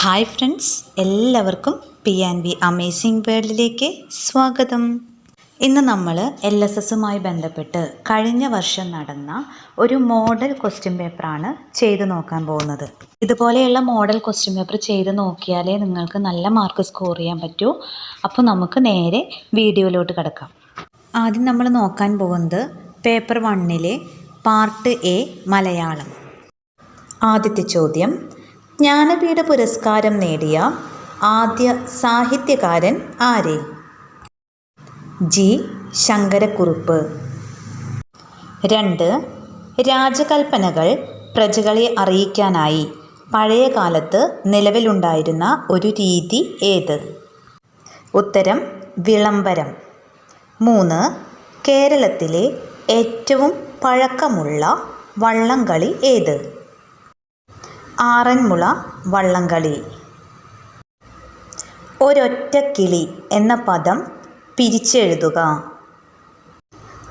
Hi friends എല്ലാവർക്കും P and B amazing വേൾഡിലേക്ക് സ്വാഗതം. ഇന്ന് നമ്മൾ എൽ എസ് എസുമായി ബന്ധപ്പെട്ട് കഴിഞ്ഞ വർഷം നടന്ന ഒരു മോഡൽ ക്വസ്റ്റ്യൻ പേപ്പറാണ് ചെയ്തു നോക്കാൻ പോകുന്നത്. ഇതുപോലെയുള്ള മോഡൽ ക്വസ്റ്റ്യൻ പേപ്പർ ചെയ്ത് നോക്കിയാലേ നിങ്ങൾക്ക് നല്ല മാർക്ക് സ്കോർ ചെയ്യാൻ പറ്റൂ. അപ്പോൾ നമുക്ക് നേരെ വീഡിയോയിലോട്ട് കിടക്കാം. ആദ്യം നമ്മൾ നോക്കാൻ പോകുന്നത് പേപ്പർ വണ്ണിലെ പാർട്ട് എ മലയാളം. ആദ്യത്തെ ചോദ്യം ജ്ഞാനപീഠ പുരസ്കാരം നേടിയ ആദ്യ സാഹിത്യകാരൻ ആരെ? ജി. ശങ്കരക്കുറുപ്പ്. രണ്ട്. രാജകൽപ്പനകൾ പ്രജകളെ അറിയിക്കാനായി പഴയ കാലത്ത് നിലവിലുണ്ടായിരുന്ന ഒരു രീതി ഏത്? ഉത്തരം വിളംബരം. മൂന്ന്. കേരളത്തിലെ ഏറ്റവും പഴക്കമുള്ള വള്ളംകളി ഏത്? ആറന്മുള വള്ളംകളി. ഒരൊറ്റ കിളി എന്ന പദം പിരിച്ചെഴുതുക.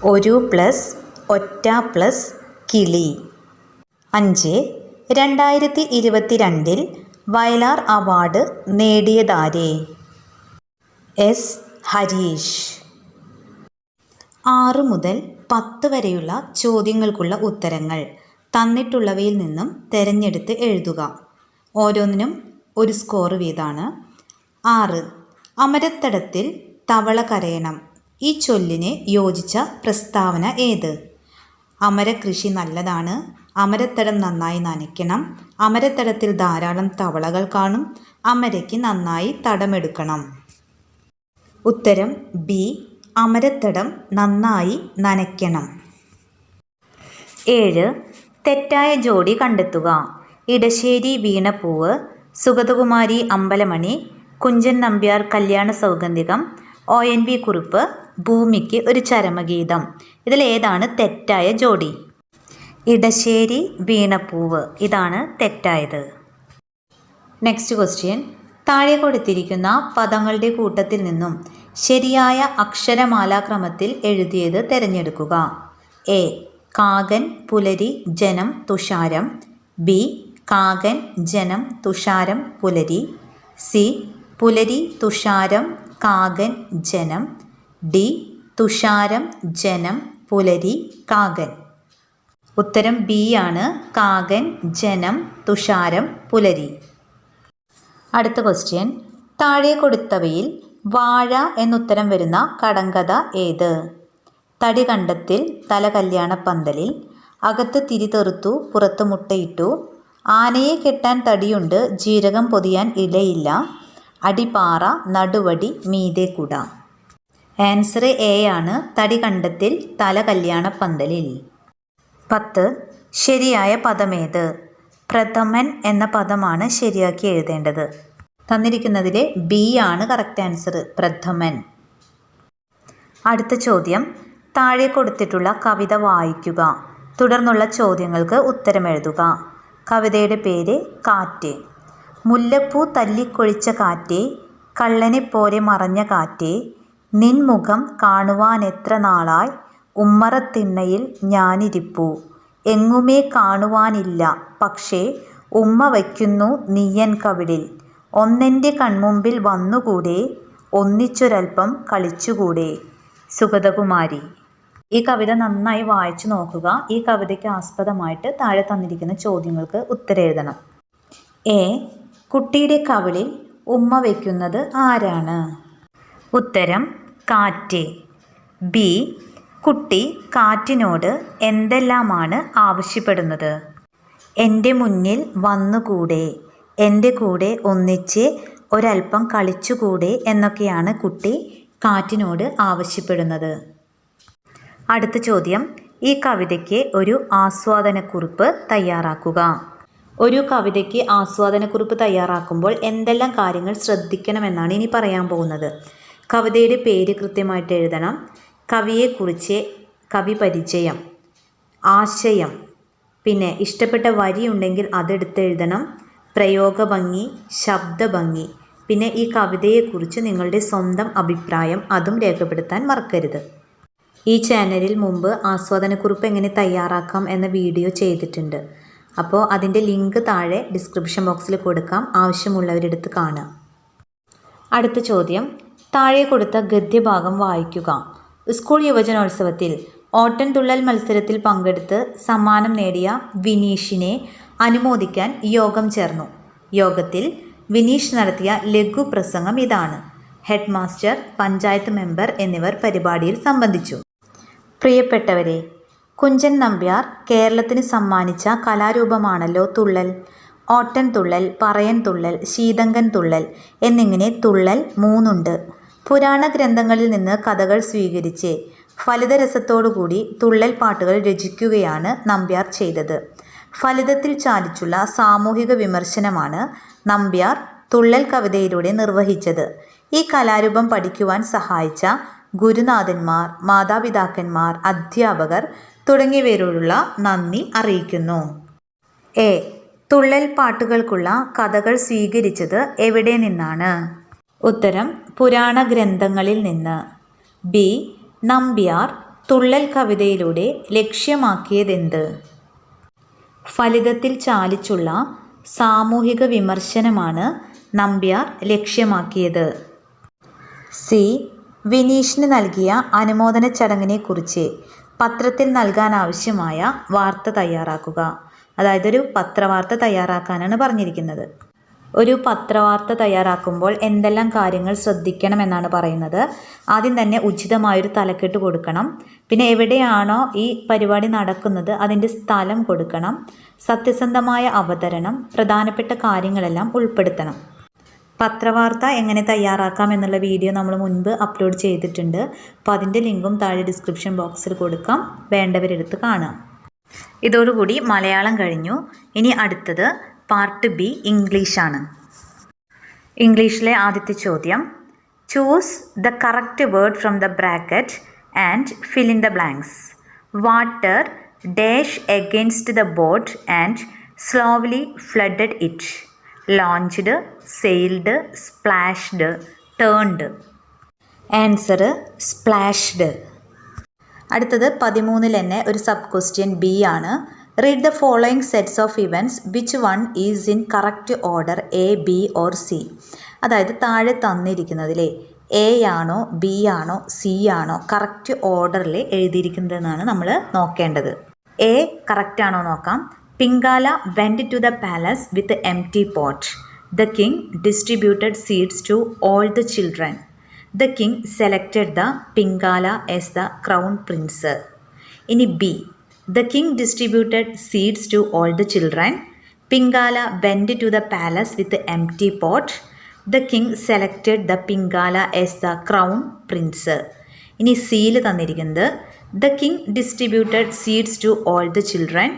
ഒരു പ്ലസ് ഒറ്റ പ്ലസ് കിളി. അഞ്ച് രണ്ടായിരത്തി ഇരുപത്തിരണ്ടിൽ വയലാർ അവാർഡ് നേടിയതാരെ? എസ്. ഹരീഷ്. ആറ് മുതൽ പത്ത് വരെയുള്ള ചോദ്യങ്ങൾക്കുള്ള ഉത്തരങ്ങൾ. തന്നിട്ടുള്ളവയിൽ നിന്നും തിരഞ്ഞെടുത്ത് എഴുതുക. ഓരോന്നിനും ഒരു സ്കോർ വീതമാണ് ആറ്. അമരത്തടത്തിൽ തവള കരയണം. ഈ ചൊല്ലിന് യോജിച്ച പ്രസ്താവന ഏത്? അമരകൃഷി നല്ലതാണ്. അമരത്തടം നന്നായി നനയ്ക്കണം. അമരത്തടത്തിൽ ധാരാളം തവളകൾ കാണും. അമരയ്ക്ക് നന്നായി തടമെടുക്കണം. ഉത്തരം ബി. അമരത്തടം നന്നായി നനയ്ക്കണം. ഏഴ്. തെറ്റായ ജോഡി കണ്ടെത്തുക. ഇടശ്ശേരി വീണപ്പൂവ് സുഗതകുമാരി അമ്പലമണി കുഞ്ചൻ നമ്പ്യാർ കല്യാണ സൗഗന്ധികം ഒ എൻ വി കുറിപ്പ് ഭൂമിക്ക് ഒരു ചരമഗീതം. ഇതിലേതാണ് തെറ്റായ ജോഡി? ഇടശ്ശേരി വീണപ്പൂവ്. ഇതാണ് തെറ്റായത്. നെക്സ്റ്റ് ക്വസ്റ്റ്യൻ താഴെ കൊടുത്തിരിക്കുന്ന പദങ്ങളുടെ കൂട്ടത്തിൽ നിന്നും ശരിയായ അക്ഷരമാലാക്രമത്തിൽ എഴുതിയത് തിരഞ്ഞെടുക്കുക. എ. കാകൻ പുലരി ജനം തുഷാരം. ബി കാകൻ ജനം തുഷാരം പുലരി. സി പുലരി തുഷാരം കാകൻ ജനം. ഡി തുഷാരം ജനം പുലരി കാകൻ. ഉത്തരം ബി ആണ്. കാകൻ ജനം തുഷാരം പുലരി. അടുത്ത ക്വസ്റ്റ്യൻ താഴെ കൊടുത്തവയിൽ വാഴ എന്നുത്തരം വരുന്ന കടങ്കഥ ഏത്? തടി കണ്ടത്തിൽ തല കല്യാണപ്പന്തലിൽ അകത്ത് തിരി തെറുത്തു പുറത്ത് മുട്ടയിട്ടു. ആനയെ കെട്ടാൻ തടിയുണ്ട് ജീരകം പൊതിയാൻ ഇലയില്ല. അടിപ്പാറ നടുവടി മീതെ കുട ആൻസർ എ ആണ് തടി കണ്ടത്തിൽ തല കല്യാണപ്പന്തലിൽ പത്ത് ശരിയായ പദമേത്? പ്രഥമൻ എന്ന പദമാണ് ശരിയാക്കി എഴുതേണ്ടത്. തന്നിരിക്കുന്നതിലെ ബി ആണ് കറക്റ്റ് ആൻസർ പ്രഥമൻ. അടുത്ത ചോദ്യം താഴെ കൊടുത്തിട്ടുള്ള കവിത വായിക്കുക. തുടർന്നുള്ള ചോദ്യങ്ങൾക്ക് ഉത്തരമെഴുതുക. കവിതയുടെ പേര് കാറ്റ്. മുല്ലപ്പൂ തല്ലിക്കൊഴിച്ച കാറ്റേ കള്ളനെ പോലെ മറഞ്ഞ കാറ്റേ നിൻമുഖം കാണുവാനെത്ര നാളായി ഉമ്മറത്തിണ്ണയിൽ ഞാനിരിപ്പൂ. എങ്ങുമേ കാണുവാനില്ല പക്ഷേ ഉമ്മ വയ്ക്കുന്നു നീയൻ കവിളിൽ. ഒന്നെന്റെ കൺമുമ്പിൽ വന്നുകൂടെ ഒന്നിച്ചൊരൽപ്പം കളിച്ചുകൂടെ. സുഗതകുമാരി ഈ കവിത നന്നായി വായിച്ചു നോക്കുക. ഈ കവിതയ്ക്ക് ആസ്പദമായിട്ട് താഴെ തന്നിരിക്കുന്ന ചോദ്യങ്ങൾക്ക് ഉത്തരെഴുതണം എ. കുട്ടിയുടെ കവിളിൽ ഉമ്മ വയ്ക്കുന്നത് ആരാണ്? ഉത്തരം കാറ്റ്. ബി. കുട്ടി കാറ്റിനോട് എന്തെല്ലാമാണ് ആവശ്യപ്പെടുന്നത്? എന്റെ മുന്നിൽ വന്നുകൂടെ? എന്റെ കൂടെ ഒന്നിച്ച് ഒരൽപ്പം കളിച്ചുകൂടെ എന്നൊക്കെയാണ് കുട്ടി കാറ്റിനോട് ആവശ്യപ്പെടുന്നത്. അടുത്ത ചോദ്യം. ഈ കവിതയ്ക്ക് ഒരു ആസ്വാദനക്കുറിപ്പ് തയ്യാറാക്കുക. ഒരു കവിതയ്ക്ക് ആസ്വാദനക്കുറിപ്പ് തയ്യാറാക്കുമ്പോൾ എന്തെല്ലാം കാര്യങ്ങൾ ശ്രദ്ധിക്കണമെന്നാണ് ഇനി പറയാൻ പോകുന്നത്. കവിതയുടെ പേര് കൃത്യമായിട്ട് എഴുതണം. കവിയെക്കുറിച്ച് കവി പരിചയം ആശയം പിന്നെ ഇഷ്ടപ്പെട്ട വരി ഉണ്ടെങ്കിൽ അതെടുത്ത് എഴുതണം. പ്രയോഗഭംഗി ശബ്ദഭംഗി പിന്നെ ഈ കവിതയെക്കുറിച്ച് നിങ്ങളുടെ സ്വന്തം അഭിപ്രായം അതും രേഖപ്പെടുത്താൻ മറക്കരുത്. ഈ ചാനലിൽ മുമ്പ് ആസ്വാദനക്കുറിപ്പ് എങ്ങനെ തയ്യാറാക്കാം എന്ന വീഡിയോ ചെയ്തിട്ടുണ്ട്. അപ്പോൾ അതിന്റെ ലിങ്ക് താഴെ ഡിസ്ക്രിപ്ഷൻ ബോക്സിൽ കൊടുക്കാം. ആവശ്യമുള്ളവരെടുത്ത് കാണുക അടുത്ത ചോദ്യം. താഴെ കൊടുത്ത ഗദ്യഭാഗം വായിക്കുക. സ്കൂൾ യുവജനോത്സവത്തിൽ ഓട്ടൻതുള്ളൽ മത്സരത്തിൽ പങ്കെടുത്ത് സമ്മാനം നേടിയ വിനീഷിനെ അനുമോദിക്കാൻ യോഗം ചേർന്നു. യോഗത്തിൽ വിനീഷ് നടത്തിയ ലഘു പ്രസംഗം ഇതാണ്. ഹെഡ് മാസ്റ്റർ പഞ്ചായത്ത് മെമ്പർ എന്നിവർ പരിപാടിയിൽ സംബന്ധിച്ചു. പ്രിയപ്പെട്ടവരെ കുഞ്ചൻ നമ്പ്യാർ കേരളത്തിന് സമ്മാനിച്ച കലാരൂപമാണല്ലോ തുള്ളൽ. ഓട്ടൻ തുള്ളൽ പറയൻ തുള്ളൽ ശീതങ്കൻ തുള്ളൽ എന്നിങ്ങനെ തുള്ളൽ മൂന്നുണ്ട്. പുരാണ ഗ്രന്ഥങ്ങളിൽ നിന്ന് കഥകൾ സ്വീകരിച്ച് ഫലിതരസത്തോടുകൂടി തുള്ളൽ പാട്ടുകൾ രചിക്കുകയാണ് നമ്പ്യാർ ചെയ്തത്. ഫലിതത്തിൽ ചാലിച്ചുള്ള സാമൂഹിക വിമർശനമാണ് നമ്പ്യാർ തുള്ളൽ കവിതയിലൂടെ നിർവഹിച്ചത്. ഈ കലാരൂപം പഠിക്കുവാൻ സഹായിച്ച ഗുരുനാഥന്മാർ മാതാപിതാക്കന്മാർ അധ്യാപകർ തുടങ്ങിയവരോടുള്ള നന്ദി അറിയിക്കുന്നു. എ. തുള്ളൽ പാട്ടുകൾക്കുള്ള കഥകൾ സ്വീകരിച്ചത് എവിടെ നിന്നാണ്? ഉത്തരം പുരാണ ഗ്രന്ഥങ്ങളിൽ നിന്ന്. ബി. നമ്പ്യാർ തുള്ളൽ കവിതയിലൂടെ ലക്ഷ്യമാക്കിയതെന്ത്? ഫലിതത്തിൽ ചാലിച്ചുള്ള സാമൂഹിക വിമർശനമാണ് നമ്പ്യാർ ലക്ഷ്യമാക്കിയത്. സി. വിനീഷിന് നൽകിയ അനുമോദന ചടങ്ങിനെക്കുറിച്ച് പത്രത്തിൽ നൽകാനാവശ്യമായ വാർത്ത തയ്യാറാക്കുക. അതായത് ഒരു പത്രവാർത്ത തയ്യാറാക്കാനാണ് പറഞ്ഞിരിക്കുന്നത്. ഒരു പത്രവാർത്ത തയ്യാറാക്കുമ്പോൾ എന്തെല്ലാം കാര്യങ്ങൾ ശ്രദ്ധിക്കണമെന്നാണ് പറയുന്നത്. ആദ്യം തന്നെ ഉചിതമായൊരു തലക്കെട്ട് കൊടുക്കണം. പിന്നെ എവിടെയാണോ ഈ പരിപാടി നടക്കുന്നത് അതിന്റെ സ്ഥലം കൊടുക്കണം. സത്യസന്ധമായ അവതരണം പ്രധാനപ്പെട്ട കാര്യങ്ങളെല്ലാം ഉൾപ്പെടുത്തണം. പത്രവാർത്ത എങ്ങനെ തയ്യാറാക്കാം എന്നുള്ള വീഡിയോ നമ്മൾ മുൻപ് അപ്ലോഡ് ചെയ്തിട്ടുണ്ട്. അപ്പോൾ അതിന്റെ ലിങ്കും താഴെ ഡിസ്ക്രിപ്ഷൻ ബോക്സിൽ കൊടുക്കാം. വേണ്ടവരെടുത്ത് കാണാം. ഇതോടുകൂടി മലയാളം കഴിഞ്ഞു. ഇനി അടുത്തത് പാർട്ട് ബി ഇംഗ്ലീഷാണ് ഇംഗ്ലീഷിലെ ആദ്യത്തെ ചോദ്യം. Choose the correct word from the bracket and fill in the blanks water dash against the boat and slowly flooded it launched sailed splashed turned answer splashed അടുത്തത് പതിമൂന്നിൽ തന്നെ ഒരു സബ് ക്വസ്റ്റ്യൻ ബി ആണ്. Read the following sets of events which one is in correct order A B or C അതായത് താഴെ തന്നിരിക്കുന്നതിലെ A ആണോ B ആണോ സി ആണോ കറക്റ്റ് ഓർഡറിൽ എഴുതിയിരിക്കുന്നതെന്നാണ് നമ്മൾ നോക്കേണ്ടത്. എ കറക്റ്റ് ആണോ നോക്കാം. Pingala went to the palace with empty pot the king distributed seeds to all the children the king selected the Pingala as the crown prince ഇനി B the king distributed seeds to all the children Pingala went to the palace with empty pot the king selected the Pingala as the crown prince ഇനി സീൽ തന്നിരിക്കുന്നത് the king distributed seeds to all the children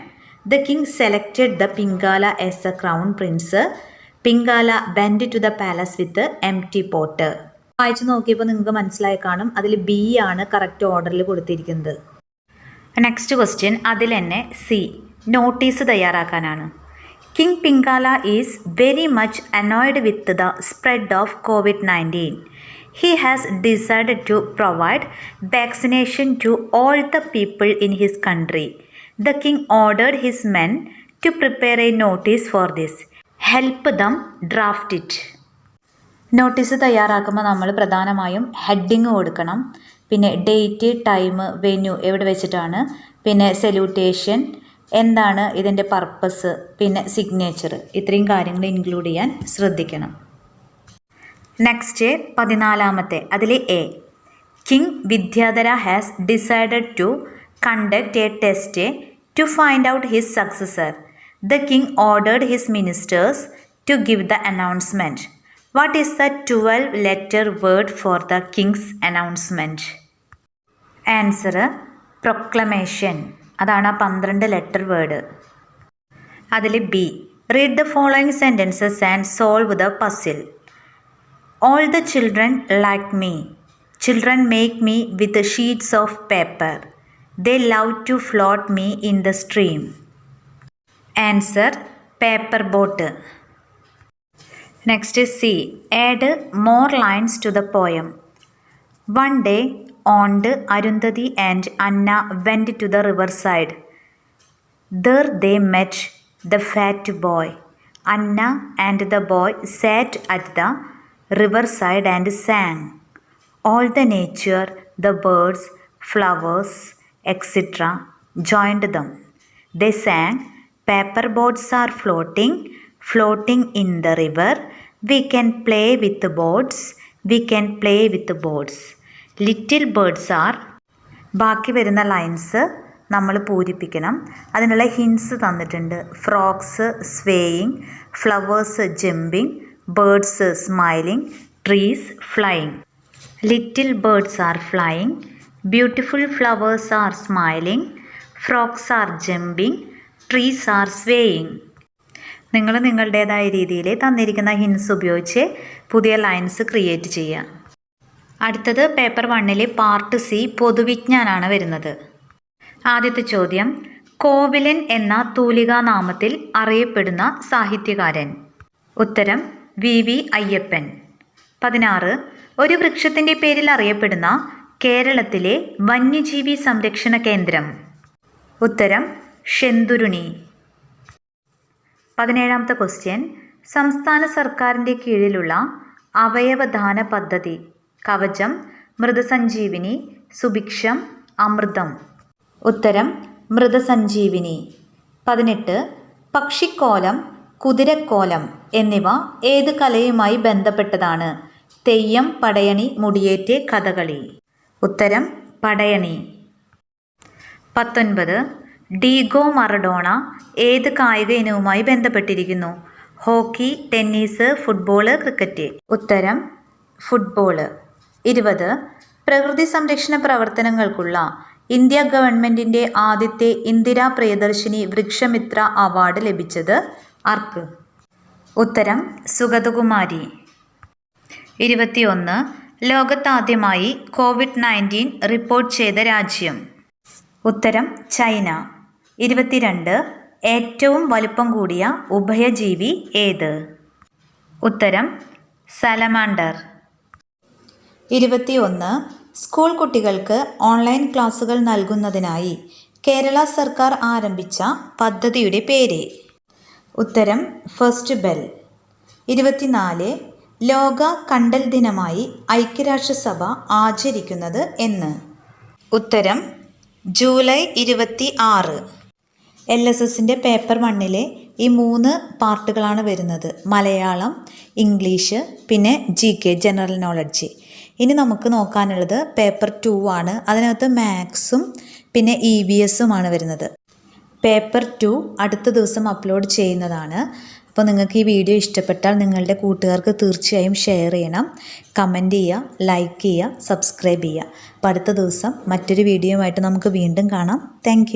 the king selected the Pingala as a crown prince Pingala went to the palace with empty pot വായിച്ചു നോക്കിയപ്പോൾ നിങ്ങൾക്ക് മനസ്സിലായി കാണും അതിൽ B ആണ് കറക്റ്റ് ഓർഡറിൽ കൊടുത്തിരിക്കുന്നത്. നെക്സ്റ്റ് ക്വസ്റ്റ്യൻ അതിൽ തന്നെ C notice തയ്യാറാക്കാനാണ്. King Pingala is very much annoyed with the spread of COVID nineteen he has decide to provide vaccination to all the people in his country the king ordered his men to prepare a notice for this help them draft it notice തയ്യാറാക്കുമ്പോൾ നമ്മൾ പ്രധാനമായും heading കൊടുക്കണം. പിന്നെ date time venue എവിടെ വെച്ചിട്ടാണ്? പിന്നെ salutation എന്താണ് ഇതിന്റെ പർപ്പസ് പിന്നെ സിഗ്നേച്ചർ ഇത്രയും കാര്യങ്ങൾ ഇൻക്ലൂഡ് ചെയ്യാൻ ശ്രദ്ധിക്കണം. നെക്സ്റ്റ് പതിനാലാമത്തെ അതിൽ A king Vidyadhara has decided to conduct a test to find out his successor the king ordered his ministers to give the announcement what is the twelve letter word for the king's announcement answer proclamation അതാണ് ആ പന്ത്രണ്ട് letter word അതിൽ B read the following sentences and solve the puzzle all the children like me children make me with sheets of paper They love to float me in the stream. Answer Paper boat. Next is C. Add more lines to the poem. One day, Aunt Arundhati and Anna went to the riverside. There they met the fat boy. Anna and the boy sat at the riverside and sang. All the nature, the birds, flowers, etc., joined them. They sang, Paper boats are floating, floating in the river. We can play with boats, we can play with boats. Little birds are ബാക്കി വരുന്ന lines നമ്മൾ പൂരിപ്പിക്കണം അതിനുള്ള hints തന്നിട്ടുണ്ട് frogs swaying flowers jumping birds smiling trees flying little birds are flying beautiful flowers are smiling frogs are jumping trees are swaying നിങ്ങൾ നിങ്ങളുടേതായ രീതിയിൽ തന്നിരിക്കുന്ന hints ഉപയോഗിച്ച് പുതിയ ലൈൻസ് ക്രിയേറ്റ് ചെയ്യുക. അടുത്തത് പേപ്പർ വണ്ണിലെ പാർട്ട് സി പൊതുവിജ്ഞാനാണ് വരുന്നത്. ആദ്യത്തെ ചോദ്യം കോവിലൻ എന്ന തൂലികാനാമത്തിൽ അറിയപ്പെടുന്ന സാഹിത്യകാരൻ. ഉത്തരം വി വി അയ്യപ്പൻ. പതിനാറ് ഒരു വൃക്ഷത്തിന്റെ പേരിൽ അറിയപ്പെടുന്ന കേരളത്തിലെ വന്യജീവി സംരക്ഷണ കേന്ദ്രം. ഉത്തരം ഷെന്തുരുണി. പതിനേഴാമത്തെ ക്വസ്റ്റ്യൻ സംസ്ഥാന സർക്കാരിന്റെ കീഴിലുള്ള അവയവദാന പദ്ധതി. കവചം മൃതസഞ്ജീവിനി സുഭിക്ഷം അമൃതം. ഉത്തരം മൃതസഞ്ജീവിനി. പതിനെട്ട്. പക്ഷിക്കോലം കുതിരക്കോലം എന്നിവ ഏത് കലയുമായി ബന്ധപ്പെട്ടതാണ്? തെയ്യം പടയണി മുടിയേറ്റ് കഥകളി. ഉത്തരം പടയണി. പത്തൊൻപത്. ഡീഗോ മറഡോണ ഏത് കായിക ഇനവുമായി ബന്ധപ്പെട്ടിരിക്കുന്നു? Hockey tennis football cricket. ഉത്തരം ഫുട്ബോൾ ഇരുപത്. പ്രകൃതി സംരക്ഷണ പ്രവർത്തനങ്ങൾക്കുള്ള ഇന്ത്യ ഗവൺമെന്റിന്റെ ആദ്യത്തെ ഇന്ദിരാ പ്രിയദർശിനി വൃക്ഷമിത്ര അവാർഡ് ലഭിച്ചത് ആർക്ക്? ഉത്തരം സുഗതകുമാരി. ഇരുപത്തിയൊന്ന്. ലോകത്താദ്യമായി കോവിഡ് നയന്റീൻ റിപ്പോർട്ട് ചെയ്ത രാജ്യം. ഉത്തരം ചൈന. ഇരുപത്തിരണ്ട് ഏറ്റവും വലുപ്പം കൂടിയ ഉഭയജീവി ഏത്? ഉത്തരം സലമാണ്ടർ. ഇരുപത്തിയൊന്ന് സ്കൂൾ കുട്ടികൾക്ക് ഓൺലൈൻ ക്ലാസുകൾ നൽകുന്നതിനായി കേരള സർക്കാർ ആരംഭിച്ച പദ്ധതിയുടെ പേര്. ഉത്തരം ഫസ്റ്റ് ബെൽ. ഇരുപത്തിനാല് ലോക കണ്ടൽ ദിനമായി ഐക്യരാഷ്ട്രസഭ ആചരിക്കുന്നത് എന്ന്. ഉത്തരം ജൂലൈ ഇരുപത്തി ആറ് എൽ എസ് എസിന്റെ പേപ്പർ വണ്ണിലെ ഈ മൂന്ന് പാർട്ടുകളാണ് വരുന്നത്. മലയാളം ഇംഗ്ലീഷ് പിന്നെ ജി കെ ജനറൽ നോളജ് ഇനി നമുക്ക് നോക്കാനുള്ളത് പേപ്പർ ടു ആണ്. അതിനകത്ത് മാത്സും പിന്നെ ഇ വി എസുമാണ് വരുന്നത്. പേപ്പർ ടു അടുത്ത ദിവസം അപ്ലോഡ് ചെയ്യുന്നതാണ്. അപ്പോൾ നിങ്ങൾക്ക് ഈ വീഡിയോ ഇഷ്ടപ്പെട്ടാൽ നിങ്ങളുടെ കൂട്ടുകാർക്ക് തീർച്ചയായും ഷെയർ ചെയ്യണം കമന്റ് ചെയ്യുക ലൈക്ക് ചെയ്യുക സബ്സ്ക്രൈബ് ചെയ്യുക. അപ്പോൾ അടുത്ത ദിവസം മറ്റൊരു വീഡിയോയുമായിട്ട് നമുക്ക് വീണ്ടും കാണാം. താങ്ക്